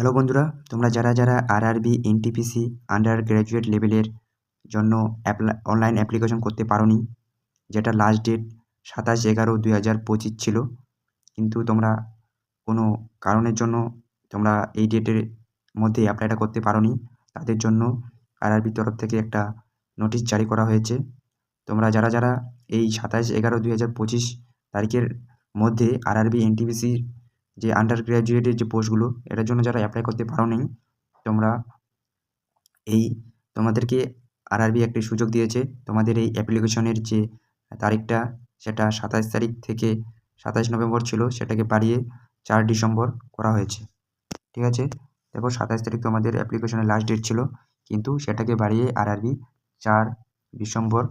Hello বন্ধুরা, তোমরা যারা যারা আরআরবি এনটিপিসি আন্ডার গ্র্যাজুয়েট লেভেলের জন্য অনলাইন অ্যাপ্লিকেশন করতে পারোনি, যেটা লাস্ট ডেট সাতাশ এগারো দুই হাজার পঁচিশ ছিল, কিন্তু তোমরা কোনো কারণের জন্য তোমরা এই ডেটের মধ্যে অ্যাপ্লাইটা করতে পারোনি। তাদের জন্য আরআরবির তরফ থেকে একটা নোটিশ জারি করা হয়েছে। তোমরা যারা যারা এই সাতাশ এগারো দুই হাজার পঁচিশ তারিখের মধ্যে আরআরবি এনটিপিসির যে আন্ডার গ্র্যাজুয়েটের যে পোস্টগুলো এটার জন্য যারা অ্যাপ্লাই করতে পারোনি, তোমরা এই তোমাদেরকে আরআরবি একটি সুযোগ দিয়েছে। তোমাদের এই অ্যাপ্লিকেশনের যে তারিখটা, সেটা সাতাশ তারিখ থেকে সাতাশ নভেম্বর ছিল, সেটাকে বাড়িয়ে চার ডিসেম্বর করা হয়েছে। ঠিক আছে? দেখো সাতাশ তারিখ তোমাদের অ্যাপ্লিকেশনের লাস্ট ডেট ছিল, কিন্তু সেটাকে বাড়িয়ে আর আরআরবি চার ডিসেম্বর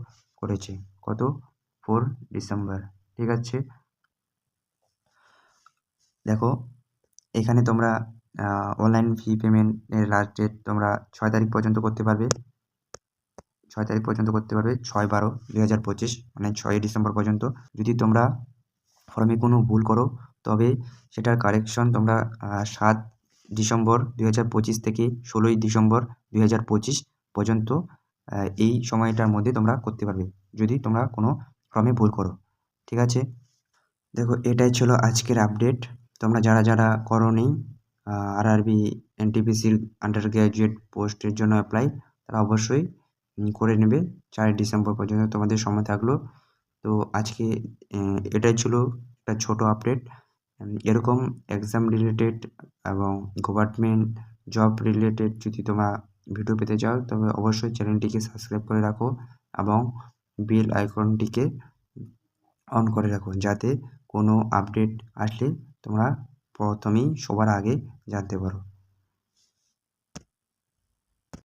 করেছে। কত? Four December. ঠিক আছে? দেখো, এখানে তোমরা অনলাইন ফি পেমেন্টের লাস্ট ডেট তোমরা ছয় তারিখ পর্যন্ত করতে পারবে। ছয় তারিখ পর্যন্ত করতে পারবে, ছয় বারো দুই হাজার পঁচিশ মানে ছয়ই ডিসেম্বর পর্যন্ত। যদি তোমরা ফর্মে কোনো ভুল করো, তবে সেটার কারেকশন তোমরা সাত ডিসেম্বর দুই হাজার পঁচিশ থেকে ষোলোই ডিসেম্বর দুই হাজার পঁচিশ পর্যন্ত এই সময়টার মধ্যে তোমরা করতে পারবে। যদি তোমরা কোনো ফর্মে ভুল করো, ঠিক আছে? দেখো, এটাই ছিল আজকের আপডেট তোমরা যারা যারা করোনি আরআরবি এনটিপিসির আন্ডার গ্র্যাজুয়েট পোস্টের জন্য অ্যাপ্লাই তারা অবশ্যই করে নেবে চার ডিসেম্বর পর্যন্ত তোমাদের সময় থাকল। তো আজকে এটাই ছিল একটা ছোটো আপডেট এরকম এক্সাম রিলেটেড এবং গভর্নমেন্ট জব রিলেটেড যদি তোমরা ভিডিও পেতে চাও, তবে অবশ্যই চ্যানেলটিকে সাবস্ক্রাইব করে রাখো এবং বেল আইকনটিকে অন করে রাখো যাতে কোনো আপডেট আসলে তোমরা প্রথমেই সবার আগে জানতে পারো।